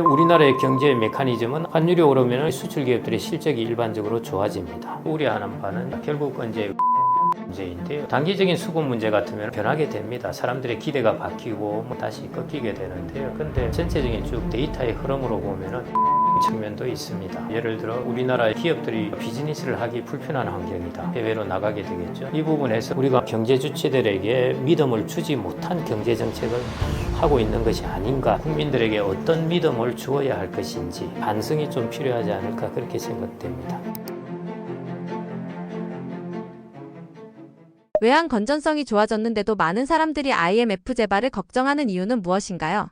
우리나라의 경제 메커니즘은 환율이 오르면 수출 기업들의 실적이 일반적으로 좋아집니다. 우려하는 바는 결국 이제 문제인데요. 단기적인 수급 문제 같으면 변하게 됩니다. 사람들의 기대가 바뀌고 뭐 다시 꺾이게 되는데요. 근데 전체적인 쭉 데이터의 흐름으로 보면은 측면도 있습니다. 예를 들어 우리나라 기업들이 비즈니스를 하기 불편한 환경이다. 해외로 나가게 되겠죠. 이 부분에서 우리가 경제 주체들에게 믿음을 주지 못한 경제 정책을 하고 있는 것이 아닌가. 국민들에게 어떤 믿음을 주어야 할 것인지 반성이 좀 필요하지 않을까 그렇게 생각됩니다. 외환 건전성이 좋아졌는데도 많은 사람들이 IMF 재발을 걱정하는 이유는 무엇인가요?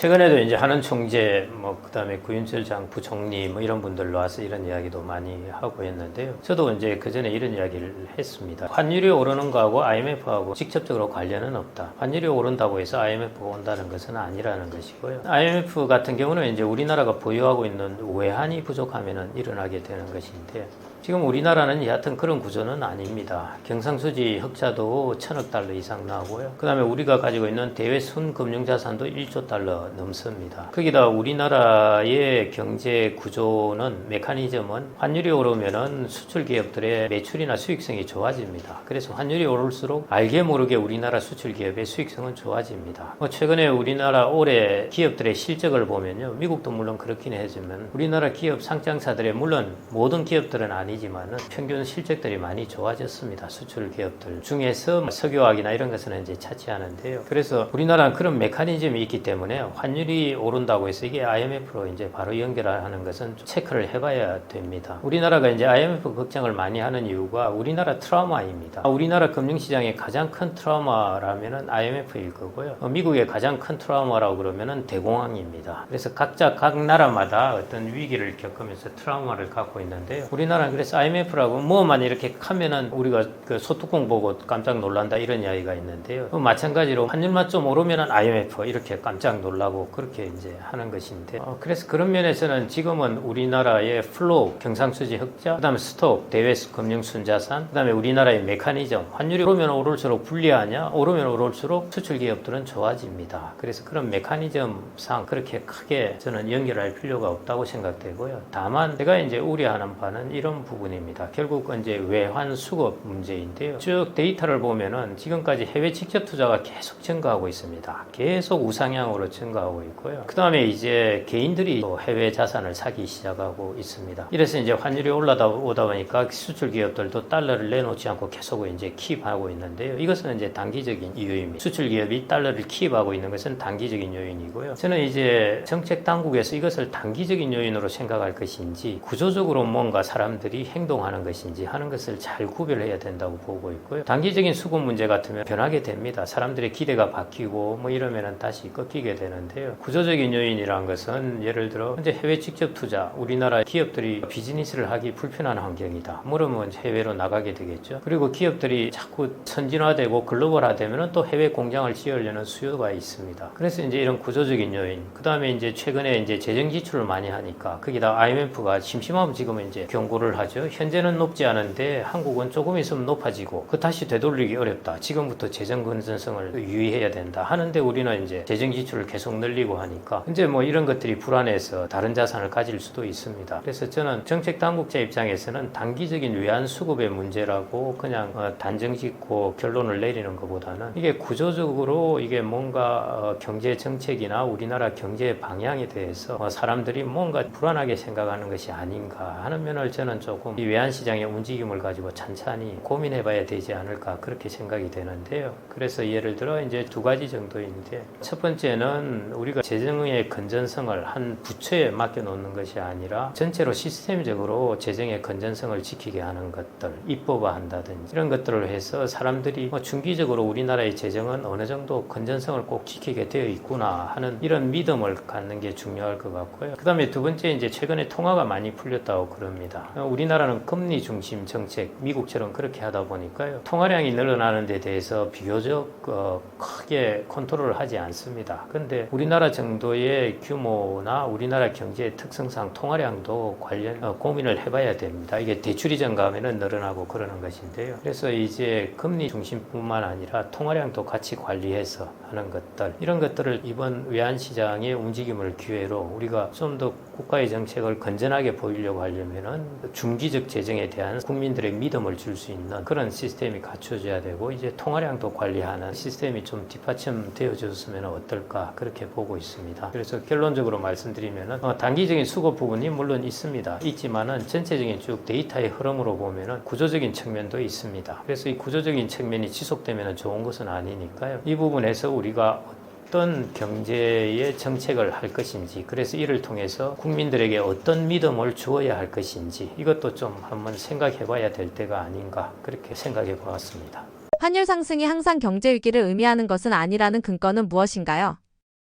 최근에도 이제 한은 총재, 뭐 그 다음에 구윤철 장 부총리 뭐 이런 분들 와서 이런 이야기도 많이 하고 했는데요. 저도 이제 그 전에 이런 이야기를 했습니다. 환율이 오르는 거하고 IMF하고 직접적으로 관련은 없다. 환율이 오른다고 해서 IMF가 온다는 것은 아니라는 것이고요. IMF 같은 경우는 이제 우리나라가 보유하고 있는 외환이 부족하면은 일어나게 되는 것인데 지금 우리나라는 여하튼 그런 구조는 아닙니다. 경상수지 흑자도 천억 달러 이상 나오고요. 그 다음에 우리가 가지고 있는 대외 순금융자산도 1조 달러 넘습니다. 거기다 우리나라의 경제 구조는 메커니즘은 환율이 오르면은 수출 기업들의 매출이나 수익성이 좋아집니다. 그래서 환율이 오를수록 알게 모르게 우리나라 수출 기업의 수익성은 좋아집니다. 뭐 최근에 우리나라 올해 기업들의 실적을 보면요. 미국도 물론 그렇긴 하지만 우리나라 기업 상장사들의 물론 모든 기업들은 아니 지만은 평균 실적들이 많이 좋아졌습니다. 수출 기업들 중에서 뭐 석유화학이나 이런 것은 이제 차치하는데요. 그래서 우리나라는 그런 메커니즘이 있기 때문에 환율이 오른다고 해서 이게 IMF로 이제 바로 연결하는 것은 좀 체크를 해봐야 됩니다. 우리나라가 이제 IMF 걱정을 많이 하는 이유가 우리나라 트라우마입니다. 우리나라 금융시장의 가장 큰 트라우마라면은 IMF일 거고요. 어, 미국의 가장 큰 트라우마라고 그러면은 대공황입니다. 그래서 각자 각 나라마다 어떤 위기를 겪으면서 트라우마를 갖고 있는데요. 우리나라는 그래서 IMF라고 뭐만 이렇게 하면은 우리가 그 소뚜껑 보고 깜짝 놀란다 이런 이야기가 있는데요. 또 마찬가지로 환율만 좀 오르면은 IMF 이렇게 깜짝 놀라고 그렇게 이제 하는 것인데 어, 그래서 그런 면에서는 지금은 우리나라의 플로우 경상수지 흑자 그다음에 스톡 대외 금융 순자산 그다음에 우리나라의 메커니즘 환율이 오르면 오를수록 불리하냐 오르면 오를수록 수출 기업들은 좋아집니다. 그래서 그런 메커니즘상 그렇게 크게 저는 연결할 필요가 없다고 생각되고요. 다만 제가 이제 우려하는 바는 이런 부분입니다. 결국 이제 외환 수급 문제인데요. 쭉 데이터를 보면은 지금까지 해외 직접 투자가 계속 증가하고 있습니다. 계속 우상향으로 증가하고 있고요. 그 다음에 이제 개인들이 또 해외 자산을 사기 시작하고 있습니다. 이래서 이제 환율이 올라다 오다 보니까 수출 기업들도 달러를 내놓지 않고 계속 이제 킵하고 있는데요. 이것은 이제 단기적인 이유입니다. 수출 기업이 달러를 킵하고 있는 것은 단기적인 요인이고요. 저는 이제 정책 당국에서 이것을 단기적인 요인으로 생각할 것인지 구조적으로 뭔가 사람들이 행동하는 것인지 하는 것을 잘 구별해야 된다고 보고 있고요. 단기적인 수급 문제 같으면 변하게 됩니다. 사람들의 기대가 바뀌고 뭐 이러면은 다시 꺾이게 되는데요. 구조적인 요인이란 것은 예를 들어 현재 해외 직접 투자, 우리나라 기업들이 비즈니스를 하기 불편한 환경이다. 그러면 해외로 나가게 되겠죠. 그리고 기업들이 자꾸 선진화되고 글로벌화되면 또 해외 공장을 지으려는 수요가 있습니다. 그래서 이제 이런 구조적인 요인, 그 다음에 이제 최근에 이제 재정 지출을 많이 하니까 거기다 IMF가 심심하면 지금은 이제 경고를 하죠. 현재는 높지 않은데 한국은 조금 있으면 높아지고 그 다시 되돌리기 어렵다. 지금부터 재정 건전성을 유의해야 된다. 하는데 우리는 이제 재정 지출을 계속 늘리고 하니까 이제 뭐 이런 것들이 불안해서 다른 자산을 가질 수도 있습니다. 그래서 저는 정책 당국자 입장에서는 단기적인 외환 수급의 문제라고 그냥 어, 단정 짓고 결론을 내리는 것보다는 이게 구조적으로 이게 뭔가 어, 경제 정책이나 우리나라 경제 방향에 대해서 어, 사람들이 뭔가 불안하게 생각하는 것이 아닌가 하는 면을 저는 조금 이 외환 시장의 움직임을 가지고 찬찬히 고민해 봐야 되지 않을까 그렇게 생각이 되는데요. 그래서 예를 들어 이제 두 가지 정도인데 첫 번째는 우리가 재정의 건전성을 한 부처에 맡겨놓는 것이 아니라 전체로 시스템적으로 재정의 건전성을 지키게 하는 것들 입법화한다든지 이런 것들을 해서 사람들이 뭐 중기적으로 우리나라의 재정은 어느 정도 건전성을 꼭 지키게 되어 있구나 하는 이런 믿음을 갖는 게 중요할 것 같고요. 그 다음에 두 번째 이제 최근에 통화가 많이 풀렸다고 그럽니다. 우리 나라는 금리 중심 정책 미국처럼 그렇게 하다 보니까요 통화량이 늘어나는 데 대해서 비교적 어, 크게 컨트롤을 하지 않습니다. 근데 우리나라 정도의 규모나 우리나라 경제의 특성상 통화량도 관련 어, 고민을 해봐야 됩니다. 이게 대출이 증가하면 늘어나고 그러는 것인데요. 그래서 이제 금리 중심뿐만 아니라 통화량도 같이 관리해서 하는 것들 이런 것들을 이번 외환 시장의 움직임을 기회로 우리가 좀더 국가의 정책을 건전하게 보이려고 하려면은 중기적 재정에 대한 국민들의 믿음을 줄 수 있는 그런 시스템이 갖춰져야 되고 이제 통화량도 관리하는 시스템이 좀 뒷받침되어 줬으면 어떨까 그렇게 보고 있습니다. 그래서 결론적으로 말씀드리면은 어, 단기적인 수급 부분이 물론 있습니다. 있지만은 전체적인 쭉 데이터의 흐름으로 보면은 구조적인 측면도 있습니다. 그래서 이 구조적인 측면이 지속되면 좋은 것은 아니니까요. 이 부분에서 우리가 어떤 경제의 정책을 할 것인지 그래서 이를 통해서 국민들에게 어떤 믿음을 주어야 할 것인지 이것도 좀 한번 생각해 봐야 될 때가 아닌가 그렇게 생각해 보았습니다. 환율 상승이 항상 경제 위기를 의미하는 것은 아니라는 근거는 무엇인가요?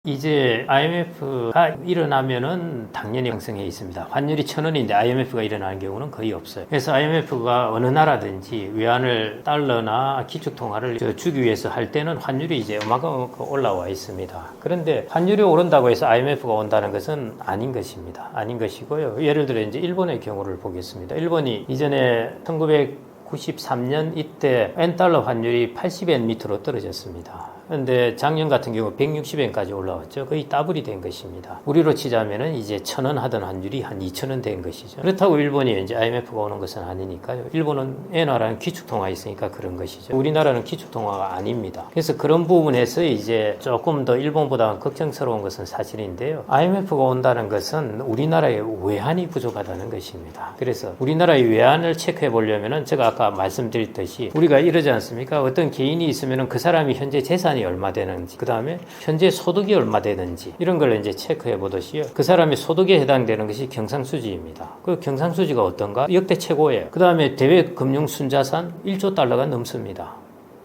이제 IMF가 일어나면은 당연히 형성해 있습니다. 환율이 천 원인데 IMF가 일어나는 경우는 거의 없어요. 그래서 IMF가 어느 나라든지 외환을 달러나 기축통화를 저 주기 위해서 할 때는 환율이 이제 어마어마하게 올라와 있습니다. 그런데 환율이 오른다고 해서 IMF가 온다는 것은 아닌 것입니다. 아닌 것이고요. 예를 들어 이제 일본의 경우를 보겠습니다. 일본이 이전에 1993년 이때 엔달러 환율이 80엔 밑으로 떨어졌습니다. 그런데 작년 같은 경우 160엔까지 올라왔죠. 거의 더블이 된 것입니다. 우리로 치자면은 이제 천 원 하던 환율이 한 2천 원 된 것이죠. 그렇다고 일본이 이제 IMF가 오는 것은 아니니까요. 일본은 엔화라는 기축통화 있으니까 그런 것이죠. 우리나라는 기축통화가 아닙니다. 그래서 그런 부분에서 이제 조금 더 일본보다 걱정스러운 것은 사실인데요. IMF가 온다는 것은 우리나라의 외환이 부족하다는 것입니다. 그래서 우리나라의 외환을 체크해 보려면은 제가 아까 말씀드렸듯이 우리가 이러지 않습니까? 어떤 개인이 있으면은 그 사람이 현재 재산 이 얼마 되는지, 그 다음에 현재 소득이 얼마 되는지 이런 걸 이제 체크해 보듯이요. 그 사람의 소득에 해당되는 것이 경상수지입니다. 그 경상수지가 어떤가? 역대 최고예요. 그 다음에 대외 금융 순자산 1조 달러가 넘습니다.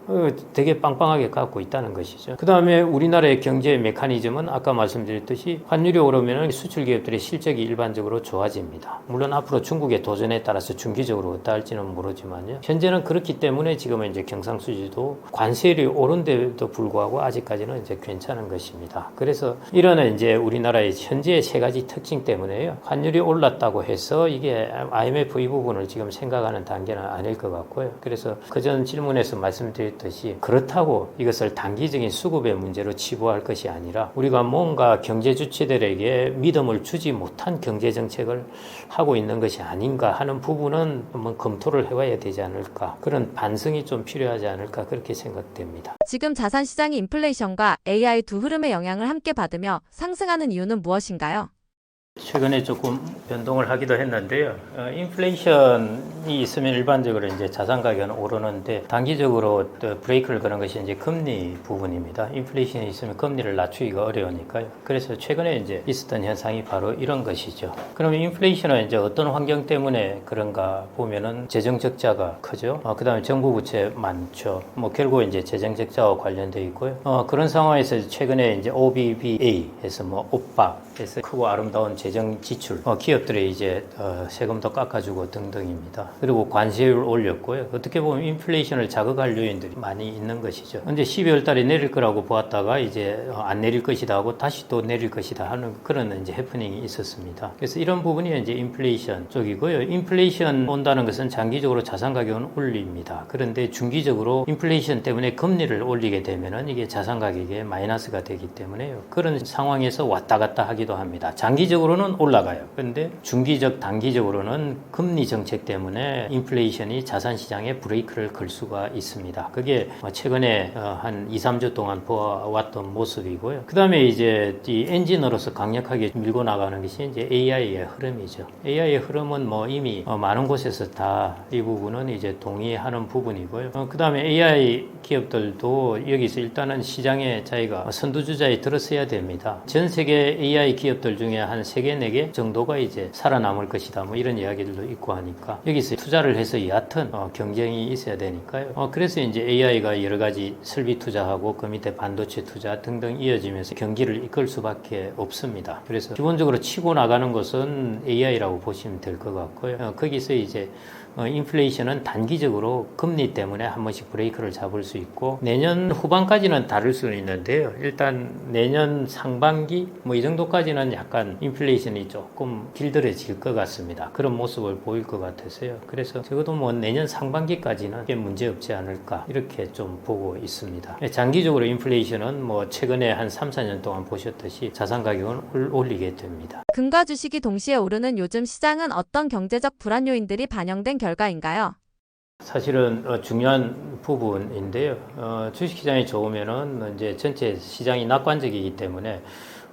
어, 되게 빵빵하게 갖고 있다는 것이죠. 그 다음에 우리나라의 경제 메커니즘은 아까 말씀드렸듯이 환율이 오르면 수출 기업들의 실적이 일반적으로 좋아집니다. 물론 앞으로 중국의 도전에 따라서 중기적으로 어떠할지는 모르지만요. 현재는 그렇기 때문에 지금은 이제 경상수지도 관세율이 오른데도 불구하고 아직까지는 이제 괜찮은 것입니다. 그래서 이런 이제 우리나라의 현재의 세 가지 특징 때문에요. 환율이 올랐다고 해서 이게 IMF 이 부분을 지금 생각하는 단계는 아닐 것 같고요. 그래서 그 전 질문에서 말씀드렸 듯이 그렇다고 이것을 단기적인 수급의 문제로 치부할 것이 아니라 우리가 뭔가 경제 주체들에게 믿음을 주지 못한 경제 정책을 하고 있는 것이 아닌가 하는 부분은 한번 검토를 해봐야 되지 않을까 그런 반성이 좀 필요하지 않을까 그렇게 생각됩니다. 지금 자산 시장이 인플레이션과 AI 두 흐름의 영향을 함께 받으며 상승하는 이유는 무엇인가요? 최근에 조금 변동을 하기도 했는데요. 어, 인플레이션이 있으면 일반적으로 이제 자산 가격은 오르는데 단기적으로 또 브레이크를 거는 것이 이제 금리 부분입니다. 인플레이션이 있으면 금리를 낮추기가 어려우니까요. 그래서 최근에 이제 있었던 현상이 바로 이런 것이죠. 그러면 인플레이션은 이제 어떤 환경 때문에 그런가 보면은 재정 적자가 크죠. 어, 그다음에 정부 부채 많죠. 뭐 결국 이제 재정 적자와 관련돼 있고요. 어, 그런 상황에서 최근에 이제 OBBA에서 뭐 오빠에서 크고 아름다운 재정 지출, 어, 기업들의 이제 어, 세금도 깎아주고 등등입니다. 그리고 관세율을 올렸고요. 어떻게 보면 인플레이션을 자극할 요인들이 많이 있는 것이죠. 근데 12월 달에 내릴 거라고 보았다가 이제 어, 안 내릴 것이다 하고 다시 또 내릴 것이다 하는 그런 이제 해프닝이 있었습니다. 그래서 이런 부분이 이제 인플레이션 쪽이고요. 인플레이션 온다는 것은 장기적으로 자산 가격은 올립니다. 그런데 중기적으로 인플레이션 때문에 금리를 올리게 되면은 이게 자산 가격에 마이너스가 되기 때문에요. 그런 상황에서 왔다 갔다 하기도 합니다. 장기적으로는 올라가요. 그런데 중기적, 단기적으로는 금리 정책 때문에 인플레이션이 자산 시장에 브레이크를 걸 수가 있습니다. 그게 최근에 어, 한 2, 3주 동안 보아왔던 모습이고요. 그 다음에 이제 이 엔진으로서 강력하게 밀고 나가는 것이 이제 AI의 흐름이죠. AI의 흐름은 뭐 이미 어, 많은 곳에서 다 이 부분은 이제 동의하는 부분이고요. 그 다음에 AI 기업들도 여기서 일단은 시장에 자기가 선두주자에 들어서야 됩니다. 전 세계 AI 기업들 중에 한 3개, 4개 정도가 이제 살아남을 것이다. 뭐 이런 이야기들도 있고 하니까 여기서 투자를 해서 얕은 어, 경쟁이 있어야 되니까요. 어, 그래서 이제 AI가 여러 가지 설비 투자하고 그 밑에 반도체 투자 등등 이어지면서 경기를 이끌 수밖에 없습니다. 그래서 기본적으로 치고 나가는 것은 AI라고 보시면 될 것 같고요. 어, 거기서 이제 어, 인플레이션은 단기적으로 금리 때문에 한 번씩 브레이크를 잡을 수 있고 내년 후반까지는 다를 수는 있는데요. 일단 내년 상반기 뭐 이 정도까지는 약간 인플레이션이 조금 길들여질 것 같습니다. 그런 모습을 보일 것 같아서요. 그래서 적어도 뭐 내년 상반기까지는 꽤 문제 없지 않을까 이렇게 좀 보고 있습니다. 예, 장기적으로 인플레이션은 뭐 최근에 한 3, 4년 동안 보셨듯이 자산 가격은 올- 올리게 됩니다. 금과 주식이 동시에 오르는 요즘 시장은 어떤 경제적 불안 요인들이 반영된 결 과인가요? 사실은 어, 중요한 부분인데요. 어, 주식시장이 좋으면은 이제 전체 시장이 낙관적이기 때문에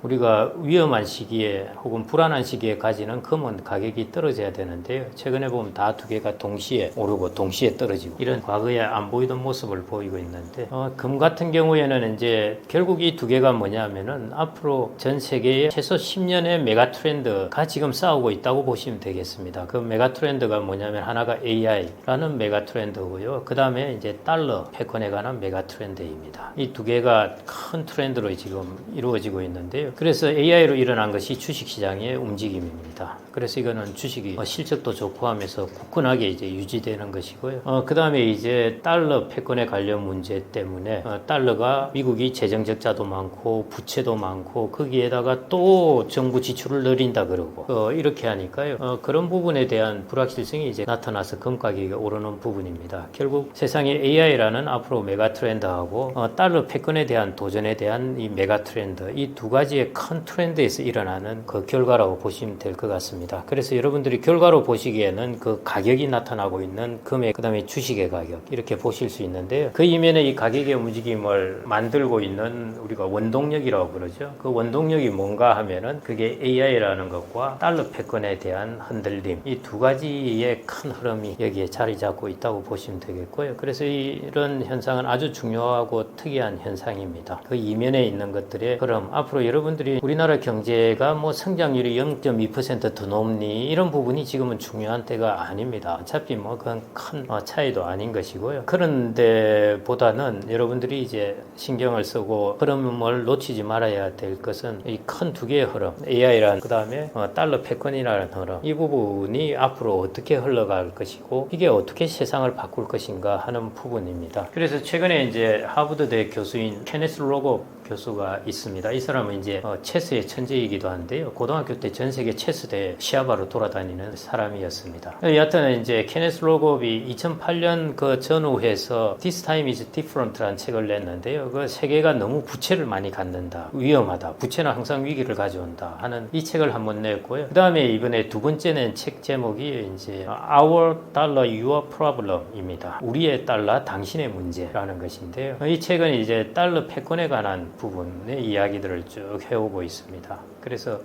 우리가 위험한 시기에 혹은 불안한 시기에 가지는 금은 가격이 떨어져야 되는데요. 최근에 보면 다 두 개가 동시에 오르고 동시에 떨어지고 이런 과거에 안 보이던 모습을 보이고 있는데 어, 금 같은 경우에는 이제 결국 이 두 개가 뭐냐면은 앞으로 전 세계의 최소 10년의 메가 트렌드가 지금 싸우고 있다고 보시면 되겠습니다. 그 메가 트렌드가 뭐냐면 하나가 AI라는 메가 트렌드고요. 그 다음에 이제 달러 패권에 관한 메가 트렌드입니다. 이 두 개가 큰 트렌드로 지금 이루어지고 있는데요. 그래서 AI로 일어난 것이 주식시장의 움직임입니다. 그래서 이거는 주식이 어, 실적도 좋고 하면서 굳건하게 이제 유지되는 것이고요. 어, 그 다음에 이제 달러 패권에 관련 문제 때문에 어, 달러가 미국이 재정 적자도 많고 부채도 많고 거기에다가 또 정부 지출을 늘린다 그러고 어, 이렇게 하니까요. 어, 그런 부분에 대한 불확실성이 이제 나타나서 금 가격이 오르는 부분입니다. 결국 세상에 AI라는 앞으로 메가 트렌드하고 어, 달러 패권에 대한 도전에 대한 이 메가 트렌드 이 두 가지의 큰 트렌드에서 일어나는 그 결과라고 보시면 될 것 같습니다. 그래서 여러분들이 결과로 보시기에는 그 가격이 나타나고 있는 금액 그 다음에 주식의 가격 이렇게 보실 수 있는데요. 그 이면에 이 가격의 움직임을 만들고 있는 우리가 원동력이라고 그러죠. 그 원동력이 뭔가 하면은 그게 AI라는 것과 달러 패권에 대한 흔들림 이 두 가지의 큰 흐름이 여기에 자리 잡고 있다고 보시면 되겠고요. 그래서 이런 현상은 아주 중요하고 특이한 현상입니다. 그 이면에 있는 것들의 흐름 앞으로 여러분 들이 우리나라 경제가 뭐 성장률이 0.2%더 높니 이런 부분이 지금은 중요한 때가 아닙니다. 어차피 뭐 그건 큰 어, 차이도 아닌 것이고요. 그런데 보다는 여러분들이 이제 신경을 쓰고 흐름을 놓치지 말아야 될 것은 이 큰 두 개의 흐름 AI란 그 다음에 달러 패권이라는 흐름 이 부분이 앞으로 어떻게 흘러갈 것이고 이게 어떻게 세상을 바꿀 것인가 하는 부분입니다. 그래서 최근에 이제 하버드대 교수인 케네스 로고 교수가 있습니다. 이 사람은 이제 어, 체스의 천재이기도 한데요. 고등학교 때 전 세계 체스대 시합하러 돌아다니는 사람이었습니다. 여하튼 이제 케네스 로곱이 2008년 그 전후해서 This Time is Different라는 책을 냈는데요. 그 세계가 너무 부채를 많이 갖는다, 위험하다, 부채는 항상 위기를 가져온다 하는 이 책을 한번 냈고요. 그 다음에 이번에 두 번째 낸 책 제목이 이제 Our Dollar, Your Problem입니다. 우리의 달러, 당신의 문제라는 것인데요. 이 책은 이제 달러 패권에 관한 부분의 이야기들을 쭉 해오고 있습니다. 그래서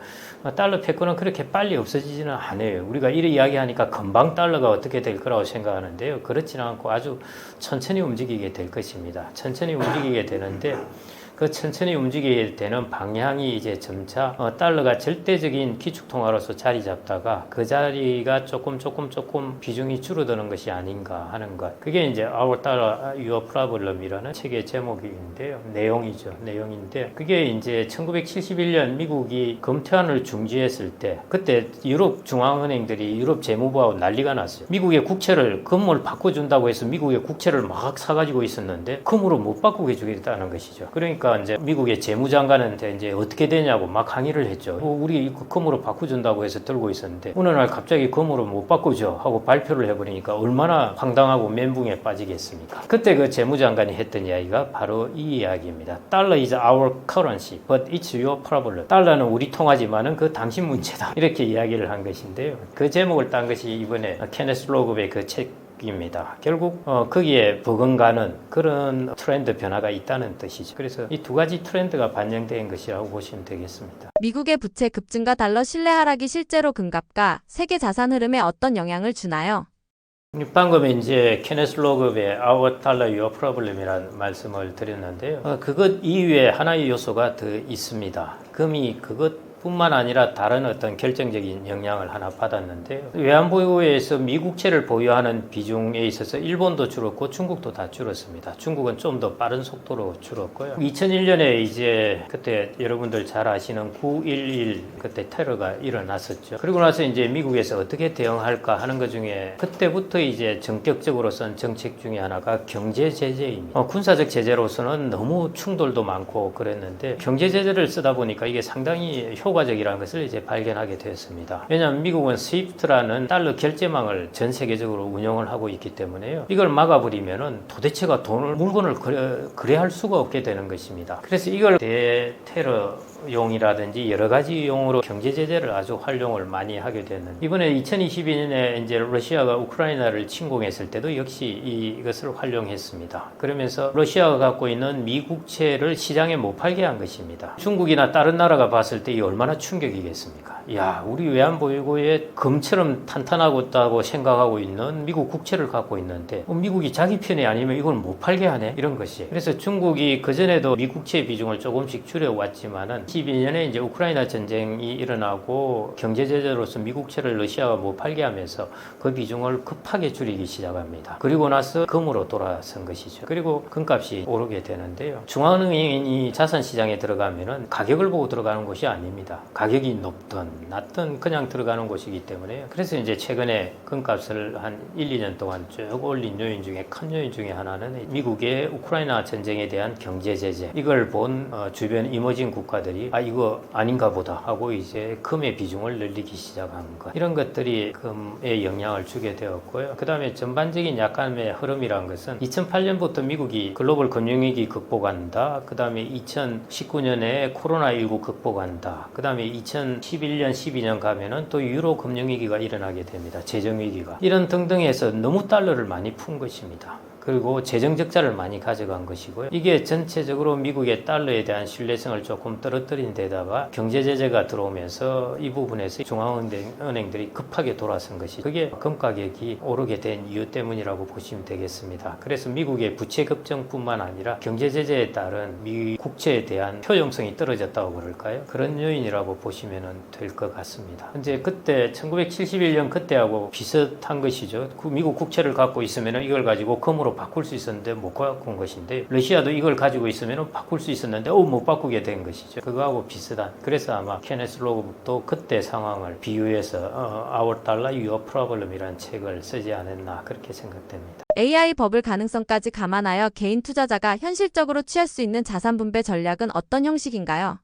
달러 패권은 그렇게 빨리 없어지지는 않아요. 우리가 이래 이야기하니까 금방 달러가 어떻게 될 거라고 생각하는데요. 그렇지는 않고 아주 천천히 움직이게 될 것입니다. 천천히 움직이게 되는데 그 천천히 움직이게 되는 방향이 이제 점차 어, 달러가 절대적인 기축통화로서 자리 잡다가 그 자리가 조금 조금 조금 비중이 줄어드는 것이 아닌가 하는 것. 그게 이제 Our Dollar Your Problem이라는 책의 제목인데요. 내용이죠. 내용인데 그게 이제 1971년 미국이 금태환을 중지했을 때 그때 유럽 중앙은행들이 유럽 재무부하고 난리가 났어요. 미국의 국채를 금을 바꿔준다고 해서 미국의 국채를 막 사가지고 있었는데 금으로 못 바꾸게 주겠다는 것이죠. 그러니까 이제 미국의 재무장관한테 이제 어떻게 되냐고 막 항의를 했죠. 어, 우리 이거 금으로 바꿔준다고 해서 들고 있었는데 어느 날 갑자기 금으로 못 바꾸죠 하고 발표를 해버리니까 얼마나 황당하고 멘붕에 빠지겠습니까? 그때 그 재무장관이 했던 이야기가 바로 이 이야기입니다. 달러 is our currency, but it's your problem. 달러는 우리 통화지만은 그 당신 문제다. 이렇게 이야기를 한 것인데요. 그 제목을 딴 것이 이번에 케네스 로그의 그 책. 입니다. 결국 어, 거기에 버금가는 그런 트렌드 변화가 있다는 뜻이죠. 그래서 이 두 가지 트렌드가 반영된 것이라고 보시면 되겠습니다. 미국의 부채 급증과 달러 신뢰 하락이 실제로 금값과 세계 자산 흐름에 어떤 영향을 주나요? 방금 이제 케네스 로그의 Our Dollar Your Problem이라는 말씀을 드렸는데요. 어, 그것 이외에 하나의 요소가 더 있습니다. 금이 그것 뿐만 아니라 다른 어떤 결정적인 영향을 하나 받았는데요. 외환보유에서 미국채를 보유하는 비중에 있어서 일본도 줄었고 중국도 다 줄었습니다. 중국은 좀 더 빠른 속도로 줄었고요. 2001년에 이제 그때 여러분들 잘 아시는 9.11 그때 테러가 일어났었죠. 그리고 나서 이제 미국에서 어떻게 대응할까 하는 것 중에 그때부터 이제 전격적으로 쓴 정책 중에 하나가 경제 제재입니다. 어, 군사적 제재로서는 너무 충돌도 많고 그랬는데 경제 제재를 쓰다 보니까 이게 상당히 효 과적이라는 것을 이제 발견하게 되었습니다. 왜냐하면 미국은 스위프트라는 달러 결제망을 전 세계적으로 운영을 하고 있기 때문에요. 이걸 막아버리면은 도대체가 돈을 물건을 거래, 거래할 수가 없게 되는 것입니다. 그래서 이걸 대테러 용이라든지 여러 가지 용으로 경제 제재를 아주 활용을 많이 하게 되는 이번에 2022년에 이제 러시아가 우크라이나를 침공했을 때도 역시 이것을 활용했습니다. 그러면서 러시아가 갖고 있는 미국채를 시장에 못 팔게 한 것입니다. 중국이나 다른 나라가 봤을 때 이 얼마나 충격이겠습니까? 야, 우리 외환보유고에 금처럼 탄탄하고 있다고 생각하고 있는 미국 국채를 갖고 있는데 어, 미국이 자기 편이 아니면 이걸 못 팔게 하네 이런 것이. 그래서 중국이 그 전에도 미국채 비중을 조금씩 줄여왔지만은 12년에 이제 우크라이나 전쟁이 일어나고 경제 제재로서 미국 채를 러시아가 못 팔게 하면서 그 비중을 급하게 줄이기 시작합니다. 그리고 나서 금으로 돌아선 것이죠. 그리고 금값이 오르게 되는데요. 중앙은행이 자산 시장에 들어가면은 가격을 보고 들어가는 곳이 아닙니다. 가격이 높든 낮든 그냥 들어가는 곳이기 때문에 그래서 이제 최근에 금값을 한 1, 2년 동안 쭉 올린 요인 중에 큰 요인 중에 하나는 미국의 우크라이나 전쟁에 대한 경제 제재 이걸 본 어, 주변 이머징 국가들이 아 이거 아닌가 보다 하고 이제 금의 비중을 늘리기 시작한 것 이런 것들이 금에 영향을 주게 되었고요. 그 다음에 전반적인 약간의 흐름이란 것은 2008년부터 미국이 글로벌 금융위기 극복한다. 그 다음에 2019년에 코로나19 극복한다. 그 다음에 2011년, 12년 가면은 또 유로 금융위기가 일어나게 됩니다. 재정위기가. 이런 등등해서 너무 달러를 많이 푼 것입니다. 그리고 재정 적자를 많이 가져간 것이고요. 이게 전체적으로 미국의 달러에 대한 신뢰성을 조금 떨어뜨린 데다가 경제 제재가 들어오면서 이 부분에서 중앙은행들이 급하게 돌아선 것이 그게 금 가격이 오르게 된 이유 때문이라고 보시면 되겠습니다. 그래서 미국의 부채 급증뿐만 아니라 경제 제재에 따른 미 국채에 대한 효용성이 떨어졌다고 그럴까요? 그런 요인이라고 보시면 될 것 같습니다. 현재 그때 1971년 그때하고 비슷한 것이죠. 그 미국 국채를 갖고 있으면 이걸 가지고 금으로 바꿀 수 있었는데 못 바꾼 것인데 러시아도 이걸 가지고 있으면 바꿀 수 있었는데 어, 못 바꾸게 된 것이죠. 그거하고 비슷한. 그래서 아마 케네스 로그도 그때 상황을 비유해서 어, Our Dollar Your Problem이라는 책을 쓰지 않았나 그렇게 생각됩니다. AI 버블 가능성까지 감안하여 개인 투자자가 현실적으로 취할 수 있는 자산 분배 전략은 어떤 형식인가요?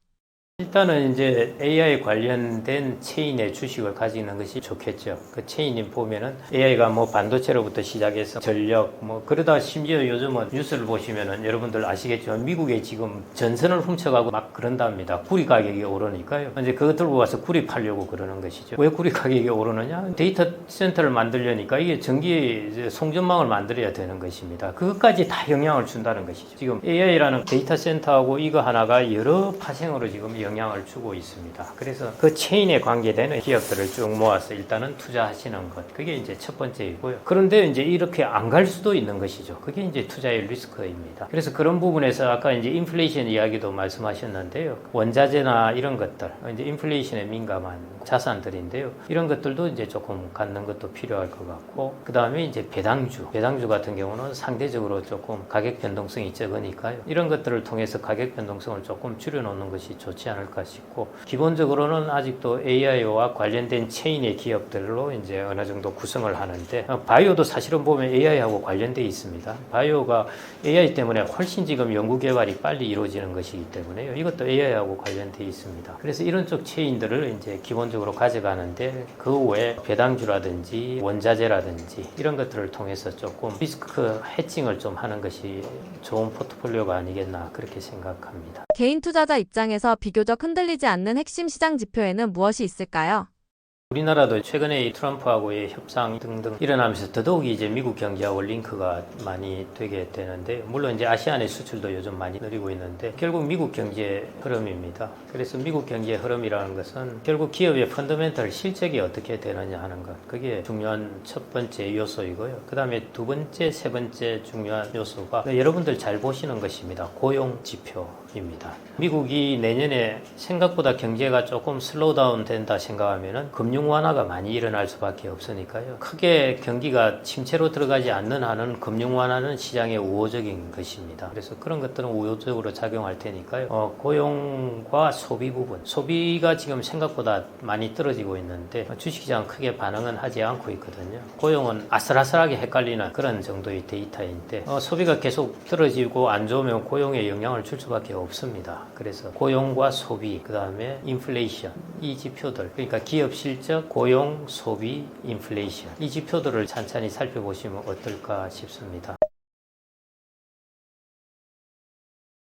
일단은 이제 AI 관련된 체인의 주식을 가지는 것이 좋겠죠. 그 체인이 보면은 AI가 뭐 반도체로부터 시작해서 전력 뭐 그러다 심지어 요즘은 뉴스를 보시면은 여러분들 아시겠지만 미국에 지금 전선을 훔쳐가고 막 그런답니다. 구리 가격이 오르니까요. 이제 그거 들고 가서 구리 팔려고 그러는 것이죠. 왜 구리 가격이 오르느냐? 데이터 센터를 만들려니까 이게 전기 송전망을 만들어야 되는 것입니다. 그것까지 다 영향을 준다는 것이죠. 지금 AI라는 데이터 센터하고 이거 하나가 여러 파생으로 지금 영향을 주고 있습니다. 그래서 그 체인에 관계되는 기업들을 쭉 모아서 일단은 투자하시는 것. 그게 이제 첫 번째이고요. 그런데 이제 이렇게 안 갈 수도 있는 것이죠. 그게 이제 투자의 리스크입니다. 그래서 그런 부분에서 아까 이제 인플레이션 이야기도 말씀하셨는데요. 원자재나 이런 것들, 이제 인플레이션에 민감한 자산들인데요. 이런 것들도 이제 조금 갖는 것도 필요할 것 같고, 그 다음에 이제 배당주. 배당주 같은 경우는 상대적으로 조금 가격 변동성이 적으니까요. 이런 것들을 통해서 가격 변동성을 조금 줄여놓는 것이 좋지 않 을까 싶고, 기본적으로는 아직도 AI와 관련된 체인의 기업들로 이제 어느 정도 구성을 하는데, 어, 바이오도 사실은 보면 AI하고 관련돼 있습니다. 바이오가 AI 때문에 훨씬 지금 연구 개발이 빨리 이루어지는 것이기 때문에요. 이것도 AI하고 관련돼 있습니다. 그래서 이런 쪽 체인들을 이제 기본적으로 가져가는데 그 외에 배당주라든지 원자재라든지 이런 것들을 통해서 조금 리스크 해칭을 좀 하는 것이 좋은 포트폴리오가 아니겠나 그렇게 생각합니다. 개인 투자자 입장에서 비교 적 흔들리지 않는 핵심 시장 지표에는 무엇이 있을까요? 우리나라도 최근에 이 트럼프하고의 협상 등등 일어나면서 더더욱 이제 미국 경제하고 링크가 많이 되게 되는데 물론 이제 아시안의 수출도 요즘 많이 늘리고 있는데 결국 미국 경제 흐름입니다. 그래서 미국 경제 흐름이라는 것은 결국 기업의 펀더멘털 실적이 어떻게 되느냐 하는 것 그게 중요한 첫 번째 요소이고요. 그 다음에 두 번째, 세 번째 중요한 요소가 여러분들 잘 보시는 것입니다. 고용 지표. 모습입니다. 미국이 내년에 생각보다 경제가 조금 슬로우다운 된다 생각하면은 금융 완화가 많이 일어날 수밖에 없으니까요. 크게 경기가 침체로 들어가지 않는 한은 금융 완화는 시장에 우호적인 것입니다. 그래서 그런 것들은 우호적으로 작용할 테니까요. 어, 고용과 소비 부분, 소비가 지금 생각보다 많이 떨어지고 있는데 주식시장 크게 반응은 하지 않고 있거든요. 고용은 아슬아슬하게 헷갈리는 그런 정도의 데이터인데 어, 소비가 계속 떨어지고 안 좋으면 고용에 영향을 줄 수밖에 없 습니다. 그래서 고용과 소비, 그 다음에 인플레이션 이 지표들 그러니까 기업 실적, 고용, 소비, 인플레이션 이 지표들을 찬찬히 살펴보시면 어떨까 싶습니다.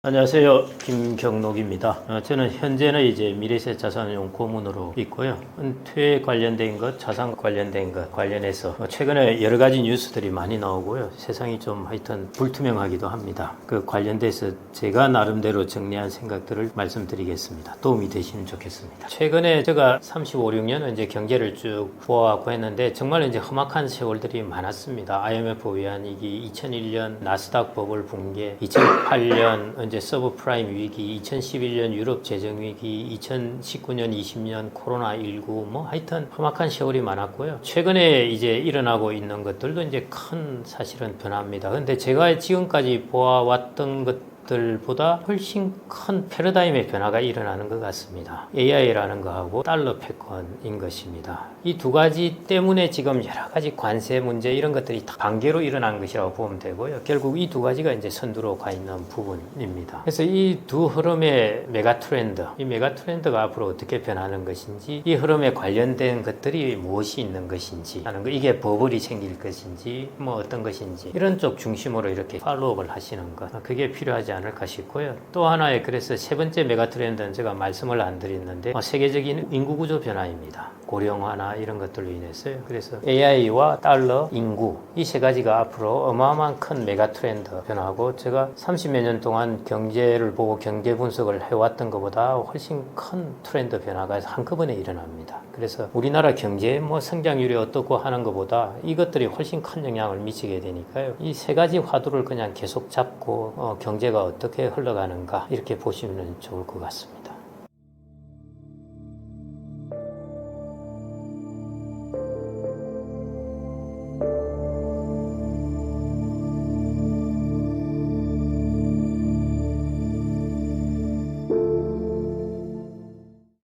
안녕하세요. 김경록입니다. 어, 저는 현재는 이제 미래세 자산용 고문으로 있고요. 은퇴 관련된 것, 자산 관련된 것 관련해서 어, 최근에 여러 가지 뉴스들이 많이 나오고요. 세상이 좀 하여튼 불투명하기도 합니다. 그 관련돼서 제가 나름대로 정리한 생각들을 말씀드리겠습니다. 도움이 되시면 좋겠습니다. 최근에 제가 35, 6년 이제 경제를 쭉 보아왔고 했는데 정말 이제 험악한 세월들이 많았습니다. IMF 외환위기, 2001년 나스닥 버블 붕괴, 2008년 이제 서브프라임 위기, 2011년 유럽 재정 위기, 2019년, 20년 코로나 19, 뭐 하여튼 험악한 세월이 많았고요. 최근에 이제 일어나고 있는 것들도 이제 큰 사실은 변화입니다. 근데 제가 지금까지 보아왔던 것 들보다 훨씬 큰 패러다임의 변화가 일어나는 것 같습니다. AI라는 거하고 달러 패권인 것입니다. 이 두 가지 때문에 지금 여러 가지 관세 문제 이런 것들이 다 관계로 일어난 것이라고 보면 되고요. 결국 이 두 가지가 이제 선두로 가 있는 부분입니다. 그래서 이 두 흐름의 메가 트렌드, 이 메가 트렌드가 앞으로 어떻게 변하는 것인지, 이 흐름에 관련된 것들이 무엇이 있는 것인지 하는 거, 이게 버블이 생길 것인지, 뭐 어떤 것인지 이런 쪽 중심으로 이렇게 팔로우업을 하시는 것, 그게 필요하지 않을까 싶고요. 또 하나의 그래서 세 번째 메가 트렌드는 제가 말씀을 안 드렸는데 어, 세계적인 인구 구조 변화입니다. 고령화나 이런 것들로 인해서요. 그래서 AI와 달러, 인구 이 세 가지가 앞으로 어마어마한 큰 메가 트렌드 변화고 제가 30여 년 동안 경제를 보고 경제 분석을 해왔던 것보다 훨씬 큰 트렌드 변화가 한꺼번에 일어납니다. 그래서 우리나라 경제 뭐 성장률이 어떻고 하는 것보다 이것들이 훨씬 큰 영향을 미치게 되니까요. 이 세 가지 화두를 그냥 계속 잡고 어, 경제가 어떻게 흘러가는가 이렇게 보시면 좋을 것 같습니다.